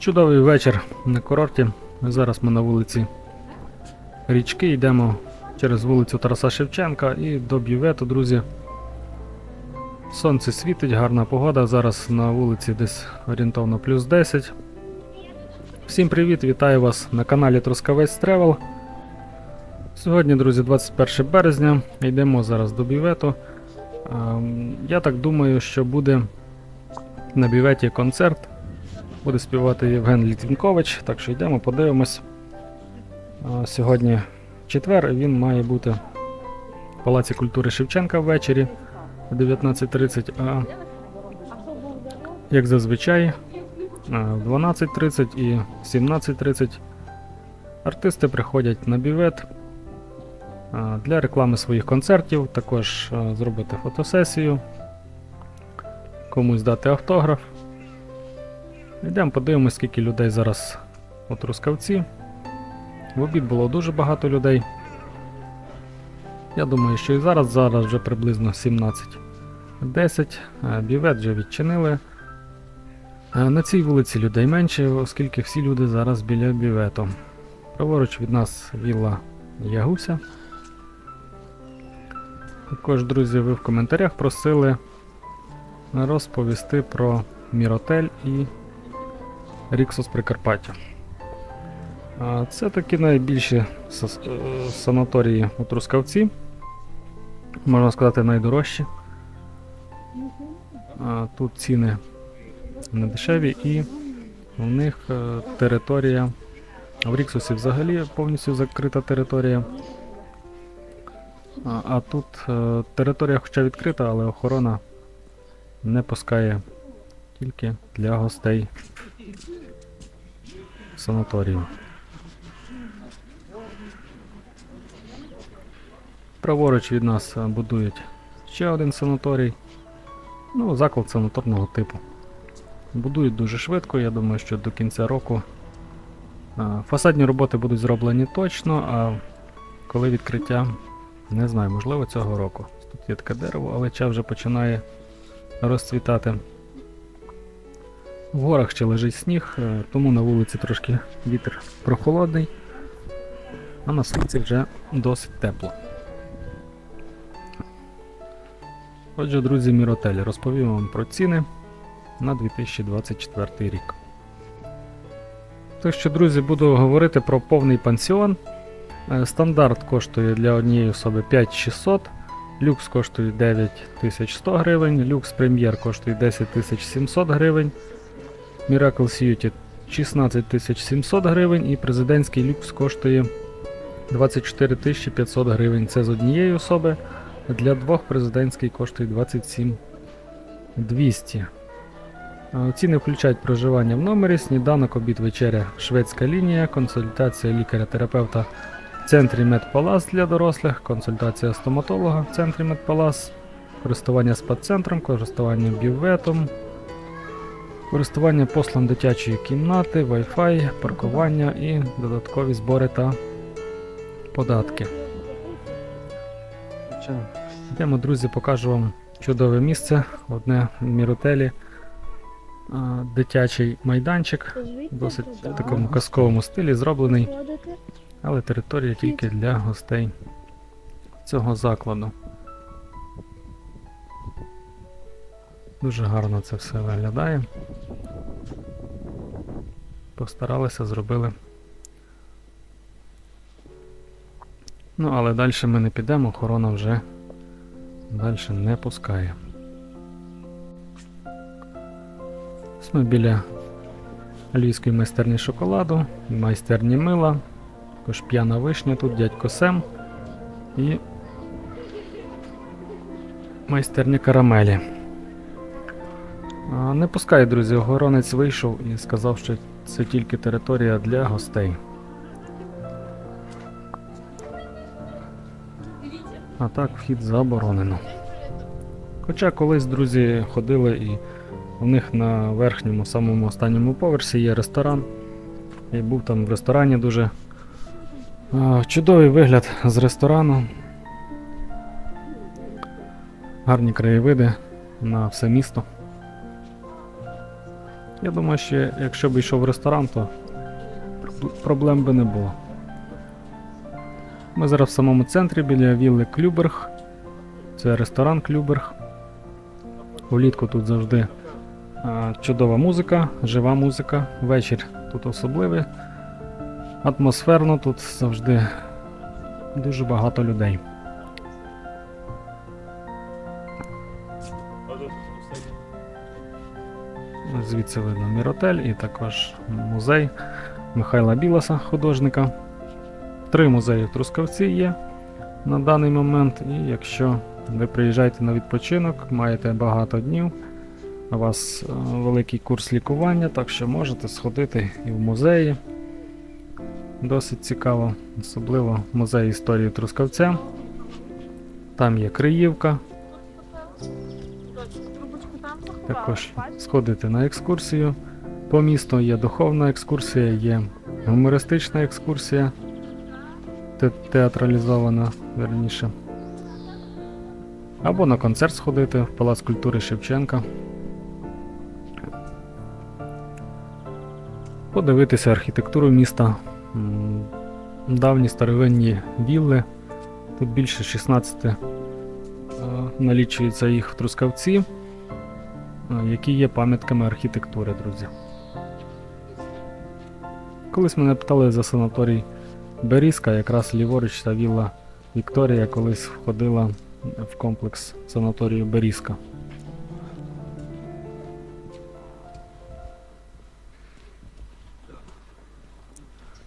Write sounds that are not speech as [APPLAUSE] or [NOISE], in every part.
Чудовий вечір на курорті. Зараз ми на вулиці Річки йдемо через вулицю Тараса Шевченка і до бювету, друзі. Сонце світить, гарна погода. Зараз на вулиці десь орієнтовно плюс 10. Всім привіт, вітаю вас на каналі Трускавець Тревел. Сьогодні, друзі, 21 березня. Йдемо зараз до бювету. Ем, Я так думаю, що буде на бюветі концерт. Буде співати Євген Літвінкович, так що йдемо, подивимось. Сьогодні четвер, він має бути в Палаці культури Шевченка ввечері о 19.30, а як зазвичай в 12.30 і в 17.30 артисти приходять на бювет для реклами своїх концертів, також зробити фотосесію, комусь дати автограф. Йдемо подивимось, скільки людей зараз у Трускавці. В обід було дуже багато людей. Я думаю, що і зараз, зараз вже приблизно 17.10. Е, Бівет вже відчинили. Е, На цій вулиці людей менше, оскільки всі люди зараз біля бівету. Праворуч від нас вілла Ягуся. Також, друзі, ви в коментарях просили розповісти про Міротель і Ріксос Прикарпаття. Це такі найбільші е, санаторії у Трускавці. Можна сказати, найдорожчі. Тут ціни не дешеві і у них е, територія. В Ріксусі взагалі повністю закрита територія. А, а тут е, територія хоча відкрита, але охорона не пускає тільки для гостей санаторію. Праворуч від нас будують ще один санаторій. Ну, заклад санаторного типу. Будують дуже швидко, я думаю, що до кінця року. Фасадні роботи будуть зроблені точно, а коли відкриття, не знаю, можливо, цього року. Тут є таке дерево, але ча вже починає розцвітати. В горах ще лежить сніг, е, тому на вулиці трошки вітер прохолодний, а на сонці вже досить тепло. Отже, друзі, Міротель, розповім вам про ціни на 2024 рік. Так що, друзі, буду говорити про повний пансіон. Е, Стандарт коштує для однієї особи 5600, люкс коштує 9100 гривень, люкс прем'єр коштує 10700 гривень, Miracle Suite 16700 гривень і президентський люкс коштує 24 500 гривень. Це з однієї особи. Для двох президентський коштує 27 200. Е, Ціни включають проживання в номері, сніданок, обід, вечеря, шведська лінія, консультація лікаря-терапевта в центрі Медпалас для дорослих, консультація стоматолога в центрі Медпалас, користування спа-центром, користування бюветом, користування послугам дитячої кімнати, Wi-Fi, паркування і додаткові збори та податки. Йдемо, друзі, покажу вам чудове місце, одне в Міротелі. Дитячий майданчик, досить в такому казковому стилі зроблений, але територія тільки для гостей цього закладу. Дуже гарно це все виглядає. Постаралися, зробили. Ну, але далі ми не підемо, охорона вже далі не пускає. Ось Ми біля львівської майстерні шоколаду, майстерні мила, також п'яна вишня, тут дядько Сем і майстерня карамелі. Не пускає, друзі, охоронець вийшов і сказав, що це тільки територія для гостей. А так вхід заборонено. Хоча колись друзі ходили і у них на верхньому, самому останньому поверсі є ресторан. Я був там в ресторані дуже чудовий вигляд з ресторану. Гарні краєвиди на все місто. Я думаю, що якщо б йшов в ресторан, то проблем би не було. Ми зараз в самому центрі біля вілли Клюберг. Це ресторан Клюберг. Влітку тут завжди а, чудова музика, жива музика. Вечір тут особливий. Атмосферно тут завжди дуже багато людей. Звідси видно Міротель і також музей Михайла Білоса, художника. Три музеї в Трускавці є на даний момент. І якщо ви приїжджаєте на відпочинок, маєте багато днів, у вас е, великий курс лікування, так що можете сходити і в музеї. Досить цікаво, особливо музей історії Трускавця. Там є Криївка, також сходити на екскурсію. По місту є духовна екскурсія, є гумористична екскурсія, те- театралізована, верніше. Або на концерт сходити в Палац культури Шевченка. Подивитися архітектуру міста, давні старовинні вілли. Тут більше 16 е, налічується їх в Трускавці які є пам'ятками архітектури, друзі. Колись мене питали за санаторій Берізка, якраз ліворуч та вілла Вікторія колись входила в комплекс санаторію Берізка.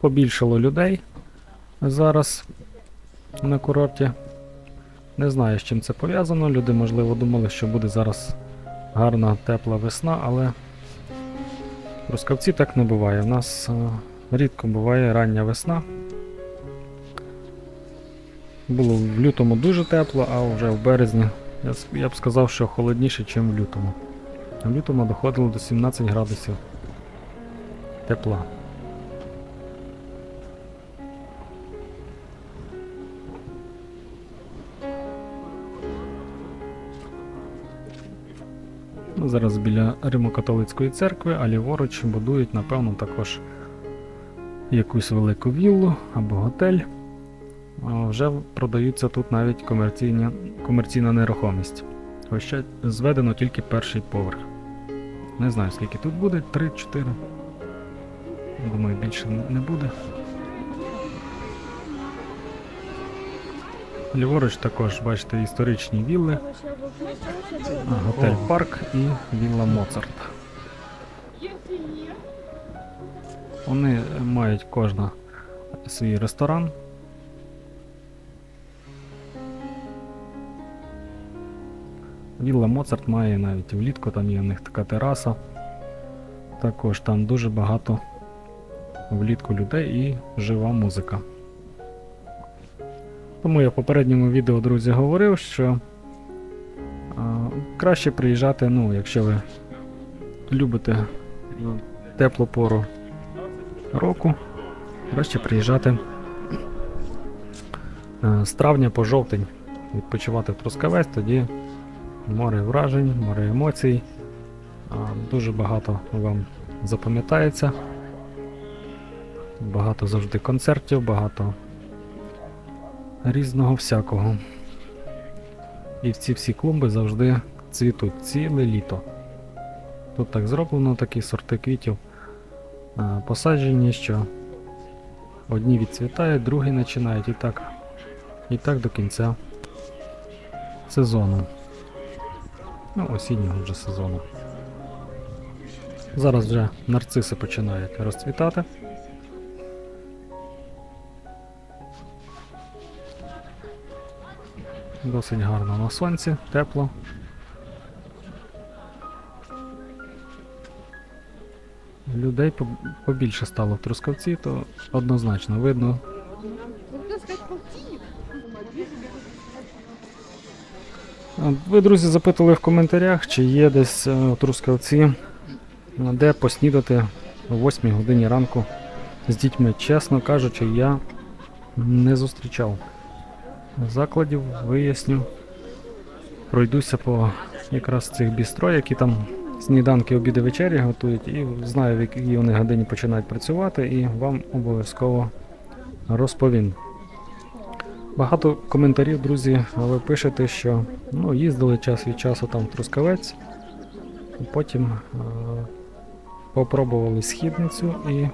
Побільшало людей зараз на курорті. Не знаю, з чим це пов'язано. Люди, можливо, думали, що буде зараз гарна тепла весна, але в Рускавці так не буває. У нас е, рідко буває рання весна. Було в лютому дуже тепло, а вже в березні я б сказав, що холодніше, ніж в лютому. В лютому доходило до 17 градусів тепла. Зараз біля Римо-католицької церкви, а ліворуч будують, напевно, також якусь велику віллу або готель. Вже продаються тут навіть комерційні, комерційна нерухомість. Хоча зведено тільки перший поверх. Не знаю, скільки тут буде, 3-4. Думаю, більше не буде. Ліворуч також, бачите, історичні вілли. Готель Парк і Вілла Моцарт. Вони мають кожна свій ресторан. Вілла Моцарт має навіть влітку, там є у них така тераса. Також там дуже багато влітку людей і жива музика. Тому я в попередньому відео, друзі, говорив, що а, краще приїжджати, ну, якщо ви любите теплу пору року, краще приїжджати е, з травня по жовтень, відпочивати в Трускавець, тоді море вражень, море емоцій, а, дуже багато вам запам'ятається. Багато завжди концертів, багато різного всякого. І ці всі клумби завжди цвітуть ціле літо. Тут так зроблено такі сорти квітів а, посаджені, що одні відцвітають, другі починають і так, і так до кінця сезону. Ну, осіннього вже сезону. Зараз вже нарциси починають розцвітати. Досить гарно на сонці, тепло. Людей побільше стало в Трускавці, то однозначно видно. Ви, друзі, запитували в коментарях, чи є десь е, у Трускавці, е, де поснідати о 8 годині ранку з дітьми. Чесно кажучи, я не зустрічав закладів, виясню. Пройдуся по якраз цих бістро, які там сніданки, обіди, вечері готують, і знаю, в якій вони годині починають працювати, і вам обов'язково розповім. Багато коментарів, друзі, ви пишете, що ну, їздили час від часу там в Трускавець, потім е, попробували східницю і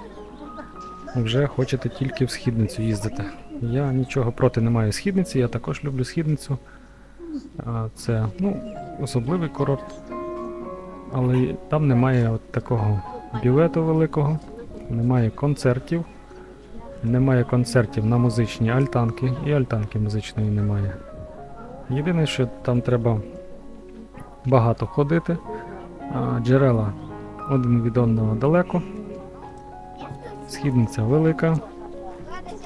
вже хочете тільки в східницю їздити. Я нічого проти не маю східниці, я також люблю східницю. Це ну, особливий курорт, але там немає от такого бювету великого, немає концертів. Немає концертів на музичні альтанки, і альтанки музичної немає. Єдине, що там треба багато ходити, джерела один від одного далеко. Східниця велика.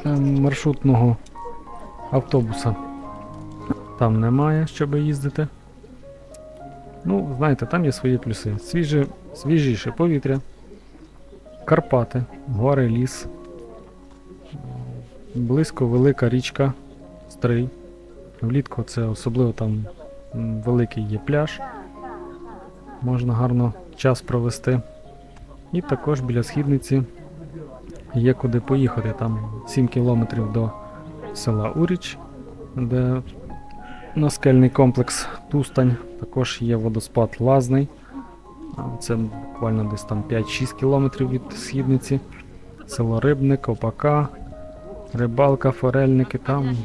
Е, Маршрутного автобуса там немає, щоб їздити. Ну, знаєте, там є свої плюси. Свіже, свіжіше повітря, Карпати, гори, ліс. Близько велика річка Стрий. Влітку це особливо там великий є пляж. Можна гарно час провести. І також біля східниці є куди поїхати. Там 7 кілометрів до села Уріч, де наскельний комплекс Тустань. Також є водоспад Лазний. Це буквально десь там 5-6 кілометрів від східниці. Село Рибник, Опака, рибалка, форельники, там,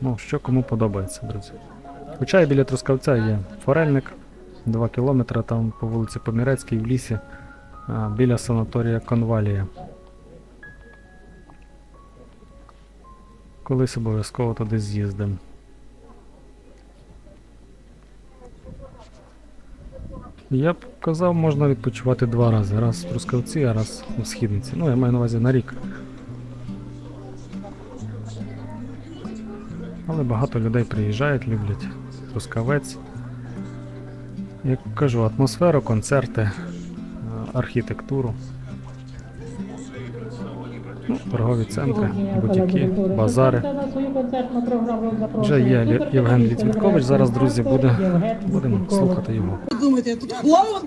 ну, що кому подобається, друзі. Хоча і біля Трускавця є форельник, 2 кілометри там по вулиці Помірецькій в лісі, біля санаторія Конвалія. Колись обов'язково туди з'їздимо. Я б казав, можна відпочивати два рази. Раз в Трускавці, а раз у Східниці. Ну, я маю на увазі на рік. Але багато людей приїжджають, люблять Трускавець. Як кажу, атмосферу, концерти, е, архітектуру. Ну, торгові центри, бутіки, базари. Вже є Євген Літвіткович. Зараз, друзі, буде, будемо слухати його. Думаєте, я тут клоун?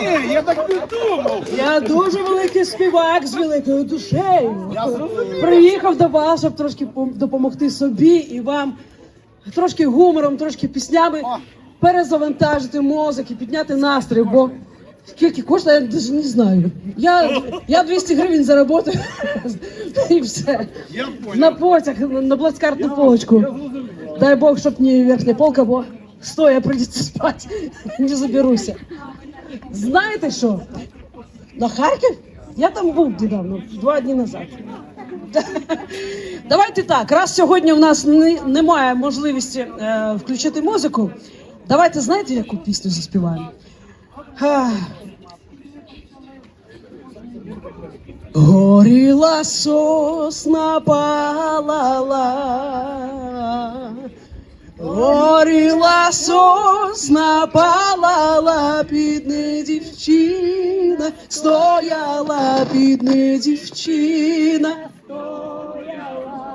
Ні, я так не думав. Я дуже великий співак з великою душею. Я зрозумів. Приїхав до вас, щоб трошки пом- допомогти собі і вам трошки гумором, трошки піснями перезавантажити мозок і підняти настрій, бо скільки коштує, я навіть не знаю. Я, я 200 гривень заработаю [LAUGHS] і все. Я На потяг, на, плацкартну полочку. Дай Бог, щоб не верхня полка, бо стоя прийдеться спати, [LAUGHS] не заберуся. Знаєте що? На Харків? Я там був недавно, два дні назад. [LAUGHS] Давайте так, раз сьогодні в нас не, немає можливості е, включити музику, давайте знаєте, яку пісню заспіваємо? Горіла сосна палала, горіла сосна палала, під не дівчина, стояла під не дівчина.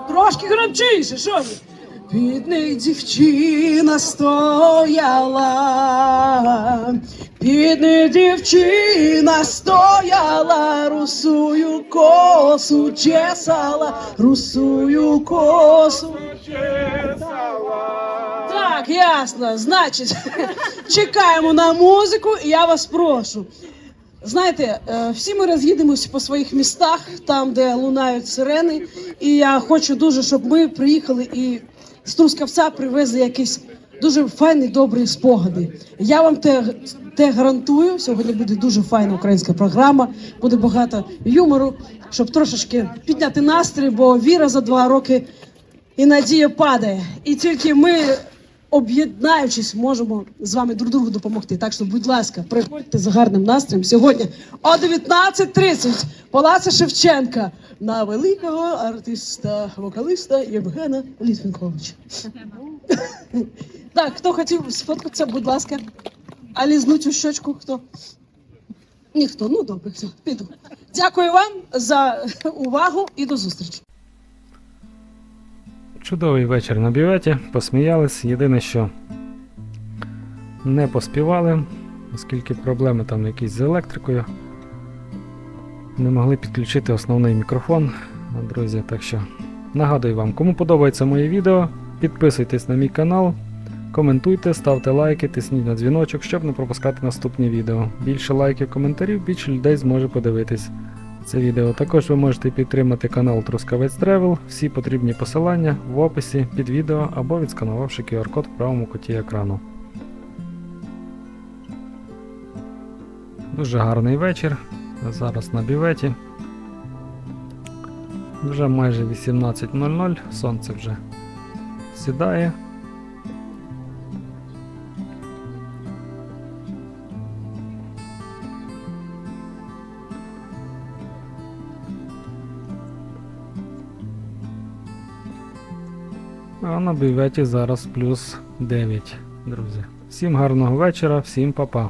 Трошки громчіше, що ви? Під неї дівчина стояла, під неї дівчина стояла, русую косу чесала, русую косу. Так, ясно. Значить, [LAUGHS] чекаємо на музику, і я вас прошу. Знаєте, е, всі ми роз'їдемось по своїх містах, там, де лунають сирени. І я хочу дуже, щоб ми приїхали і з Трускавця привезли якісь дуже файні, добрі спогади. Я вам те, те гарантую. Сьогодні буде дуже файна українська програма, буде багато юмору, щоб трошечки підняти настрій, бо віра за два роки і надія падає. І тільки ми, об'єднаючись, можемо з вами друг другу допомогти. Так що, будь ласка, приходьте з гарним настроєм сьогодні о 19.30 Палаца Шевченка на великого артиста, вокаліста Євгена Літвінковича. Так, хто хотів сфоткатися, будь ласка. А лізнуть у щочку хто? Ніхто, ну добре, все, піду. Дякую вам за увагу і до зустрічі. Чудовий вечір на бюветі, посміялись. Єдине, що не поспівали оскільки проблеми там якісь з електрикою. Не могли підключити основний мікрофон. Друзі, так що нагадую вам, кому подобається моє відео, підписуйтесь на мій канал, коментуйте, ставте лайки, тисніть на дзвіночок, щоб не пропускати наступні відео. Більше лайків, коментарів, більше людей зможе подивитись це відео. Також ви можете підтримати канал Трускавець Тревел. Всі потрібні посилання в описі під відео або відсканувавши QR-код в правому куті екрану. Дуже гарний вечір. Зараз на біветі. Вже майже 18.00, сонце вже сідає. А на біветі зараз плюс 9, друзі. Всім гарного вечора, всім па-па.